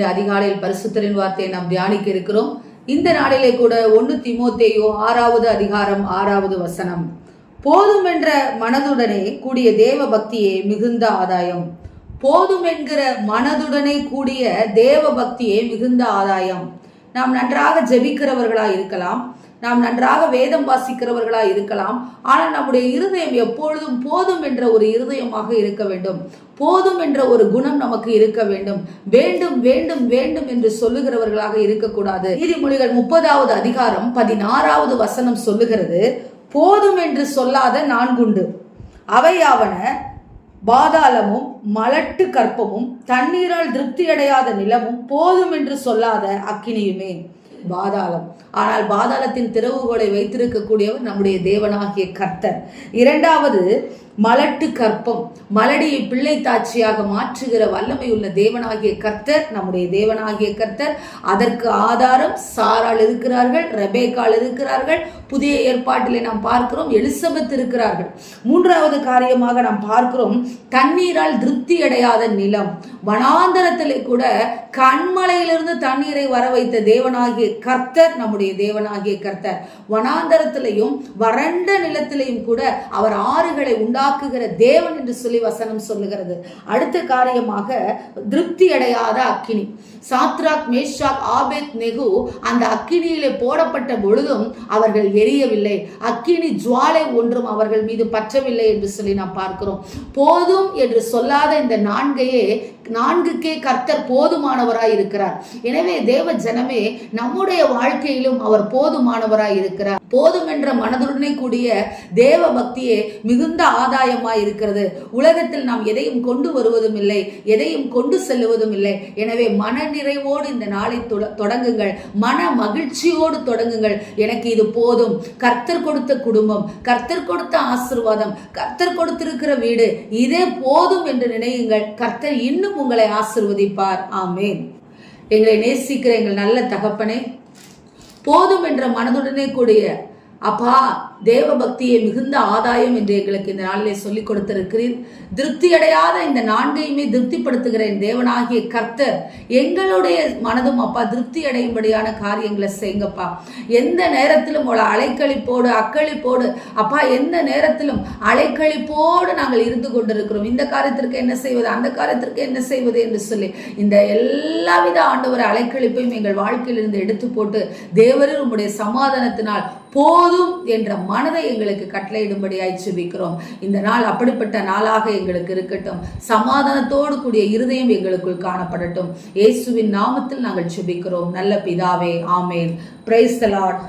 அதிகாலையில் பரிசுத்தரின் வார்த்தையை நாம் தியானிக்க இருக்கிறோம். இந்த நாளிலே கூட ஒன்று திமோத்தேயோ ஆறாவது அதிகாரம் ஆறாவது வசனம். போதும் என்ற மனதுடனே கூடிய தேவ பக்தியே மிகுந்த ஆதாயம். போதும் என்கிற மனதுடனே கூடிய தேவ பக்தியே மிகுந்த ஆதாயம். நாம் நன்றாக ஜெபிக்கிறவர்களா இருக்கலாம் நாம் நன்றாக வேதம் வாசிக்கிறவர்களாக இருக்கலாம். ஆனால் நம்முடைய இருதயம் எப்பொழுதும் போதும் என்ற ஒரு இருதயமாக இருக்க வேண்டும். போதும் என்ற ஒரு குணம் நமக்கு இருக்க வேண்டும். வேண்டும் வேண்டும் வேண்டும் என்று சொல்லுகிறவர்களாக இருக்கக்கூடாது. நீதிமொழிகள் முப்பதாவது அதிகாரம் பதினாறாவது வசனம் சொல்லுகிறது போதும் என்று சொல்லாத நான்குண்டு. அவையாவன பாதாளமும் மலட்டு கற்பமும் தண்ணீரால் திருப்தியடையாத நிலமும் போதும் என்று சொல்லாத அக்கினியுமே. பாதாளம். ஆனால் பாதாளத்தின் திறவுகோலை வைத்திருக்கக்கூடியவர் நம்முடைய தேவனாகிய கர்த்தர். இரண்டாவது மலட்டு கற்பம். மலடியை பிள்ளை தாட்சியாக மாற்றுகிற வல்லமை உள்ள தேவனாகிய கர்த்தர் நம்முடைய தேவனாகிய கர்த்தர் அதற்கு ஆதாரம் சாரால் இருக்கிறார்கள் ரெபேக்கால் இருக்கிறார்கள் புதிய ஏற்பாட்டிலே நாம் பார்க்கிறோம் எலிசபெத் இருக்கிறார்கள். மூன்றாவது காரியமாக நாம் பார்க்கிறோம் தண்ணீரால் திருப்தி அடையாத நிலம். வனாந்தரத்திலே கூட கண்மலையிலிருந்து தண்ணீரை வர வைத்த தேவனாகிய கர்த்தர் நம்முடைய தேவனாகிய கர்த்தர். வனாந்தரத்திலையும் வறண்ட நிலத்திலையும் கூட அவர் ஆறுகளை உண்டாக்குகிற தேவன் என்று சொல்லி வசனம் சொல்லுகிறது. அடுத்த காரியமாக திருப்தி அடையாத அக்கினி. சாத்ராக் மேஷாக் ஆபேத் நெகு அந்த அக்கினியிலே போடப்பட்ட பொழுதும் அவர்கள் எரியவில்லை. அக்கினி ஜுவாலை ஒன்றும் அவர்கள் மீது பற்றவில்லை என்று சொல்லி நாம் பார்க்கிறோம். போதும் என்று சொல்லாத இந்த நான்கையே நான்குக்கே கர்த்தர் போதுமானவராய் இருக்கிறார் எனவே தேவ ஜனமே நம்முடைய வாழ்க்கையிலும் அவர் போதுமானவராய் இருக்கிறார். போதும் என்ற மனதுடனே கூடிய தேவ பக்தியே மிகுந்த ஆதாயமாய் இருக்கிறது. உலகத்தில் நாம் எதையும் கொண்டு வருவதும் இல்லை எதையும் கொண்டு செல்லுவதும் இல்லை. எனவே மன நிறைவோடு இந்த நாளை தொடங்குங்கள். மன மகிழ்ச்சியோடு தொடங்குங்கள். எனக்கு இது போதும். கர்த்தர் கொடுத்த குடும்பம் கர்த்தர் கொடுத்த ஆசிர்வாதம் கர்த்தர் கொடுத்திருக்கிற வீடு இதே போதும் என்று நினையுங்கள். கர்த்தர் இன்னும் உங்களை ஆசிர்வதிப்பார். ஆமேன். எங்களை நேசிக்கிற எங்கள் நல்ல தகப்பனே போதும் என்ற மனதுடனே கூடிய அப்பா தேவ பக்தியை மிகுந்த ஆதாயம் என்று எங்களுக்கு இந்த நாளிலே சொல்லிக் கொடுத்திருக்கிறீர். திருப்தி அடையாத இந்த நான்கையுமே திருப்திப்படுத்துகிற என் தேவனாகிய கர்த்தர் எங்களுடைய மனதும் அப்பா திருப்தி அடையும்படியான காரியங்களை செய்யுங்கப்பா. எந்த நேரத்திலும் உங்களை அலைக்கழிப்போடு அக்களிப்போடு அப்பா எந்த நேரத்திலும் அலைக்கழிப்போடு நாங்கள் இருந்து கொண்டிருக்கிறோம். இந்த காரியத்திற்கு என்ன செய்வது அந்த காரியத்திற்கு என்ன செய்வது என்று சொல்லி இந்த எல்லாவித ஆண்டவர் அலைக்கழிப்பையும் எங்கள் வாழ்க்கையிலிருந்து எடுத்து போட்டு தேவரில் உங்களுடைய சமாதானத்தினால் போதும் என்ற மனதை எங்களுக்கு கட்டளையிடும்படியாய் சுபிக்கிறோம். இந்த நாள் அப்படிப்பட்ட நாளாக எங்களுக்கு இருக்கட்டும். சமாதானத்தோடு கூடிய இருதயம் எங்களுக்குள் காணப்படட்டும். இயேசுவின் நாமத்தில் நாங்கள் சுபிக்கிறோம். நல்ல பிதாவே ஆமேன். Price தலாட் Lord